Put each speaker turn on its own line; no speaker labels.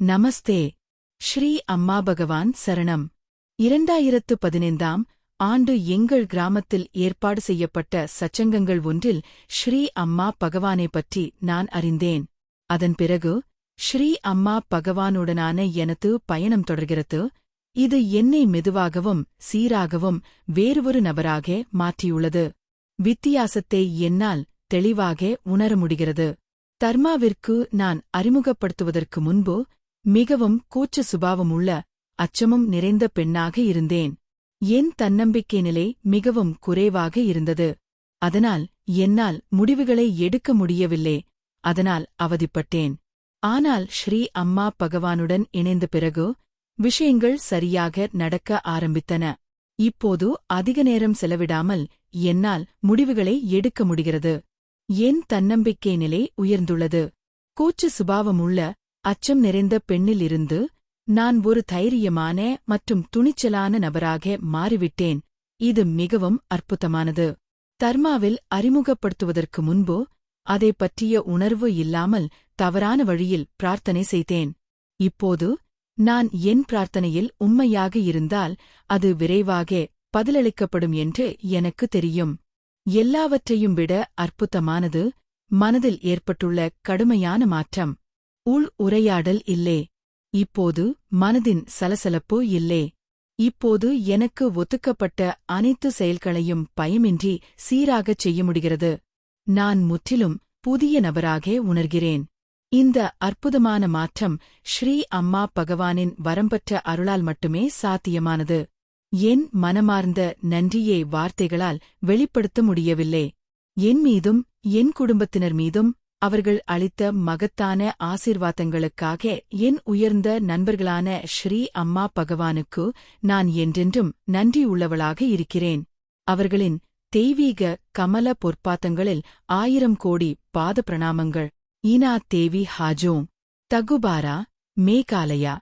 நமஸ்தே. ஸ்ரீ அம்மா பகவான் சரணம். இரண்டாயிரத்து பதினைந்தாம் ஆண்டு எங்கள் கிராமத்தில் ஏற்பாடு செய்யப்பட்ட சச்சங்கங்கள் ஒன்றில் ஸ்ரீ அம்மா பகவானை பற்றி நான் அறிந்தேன். அதன் பிறகு ஸ்ரீ அம்மா பகவானுடனான எனது பயணம் தொடர்கிறது. இது என்னை மெதுவாகவும் சீராகவும் வேறொரு நபராக மாற்றியுள்ளது. வித்தியாசத்தை என்னால் தெளிவாக உணர முடிகிறது. தர்மாவிற்கு நான் அறிமுகப்படுத்துவதற்கு முன்பு மிகவும் கூச்ச சுபாவமுள்ள அச்சமும் நிறைந்த பெண்ணாக இருந்தேன். என் தன்னம்பிக்கை நிலை மிகவும் குறைவாக இருந்தது. அதனால் என்னால் முடிவுகளை எடுக்க முடியவில்லை. அதனால் அவதிப்பட்டேன். ஆனால் ஸ்ரீ அம்மா பகவானுடன் இணைந்த பிறகு விஷயங்கள் சரியாக நடக்க ஆரம்பித்தன. இப்போது அதிக நேரம் செலவிடாமல் என்னால் முடிவுகளை எடுக்க முடிகிறது. என் தன்னம்பிக்கை நிலை உயர்ந்துள்ளது. கூச்சு சுபாவமுள்ள அச்சம் நிறைந்த பெண்ணிலிருந்து நான் ஒரு தைரியமான மற்றும் துணிச்சலான நபராக மாறிவிட்டேன். இது மிகவும் அற்புதமானது. தர்மாவில் அறிமுகப்படுத்துவதற்கு முன்பு அதை பற்றிய உணர்வு இல்லாமல் தவறான வழியில் பிரார்த்தனை செய்தேன். இப்போது நான் என் பிரார்த்தனையில் உண்மையாக இருந்தால் அது விரைவாக பதிலளிக்கப்படும் என்று எனக்கு தெரியும். எல்லாவற்றையும் விட அற்புதமானது மனதில் ஏற்பட்டுள்ள கடுமையான மாற்றம். உள் உரையாடல் இல்லே. இப்போது மனதின் சலசலப்பு இல்லே. இப்போது எனக்கு ஒத்துக்கப்பட்ட அனைத்து செயல்களையும் பயமின்றி சீராகச் செய்ய முடிகிறது. நான் முற்றிலும் புதிய நபராக உணர்கிறேன். இந்த அற்புதமான மாற்றம் ஸ்ரீ அம்மா பகவானின் வரம்பற்ற அருளால் மட்டுமே சாத்தியமானது. என் மனமார்ந்த நன்றியை வார்த்தைகளால் வெளிப்படுத்த முடியவில்லை. என் மீதும் என் குடும்பத்தினர் மீதும் அவர்கள் அளித்த மகத்தான ஆசீர்வாதங்களுக்காக என் உயர்ந்த நண்பர்களான ஸ்ரீ அம்மா பகவானுக்கு நான் என்றென்றும் நன்றியுள்ளவளாக இருக்கிறேன். அவர்களின் தெய்வீக கமல பொற்பாத்தங்களில் ஆயிரம் கோடி பாத பிரணாமங்கள் ஈனா தேவி ஹாஜோங் தகுபாரா மேகாலயா.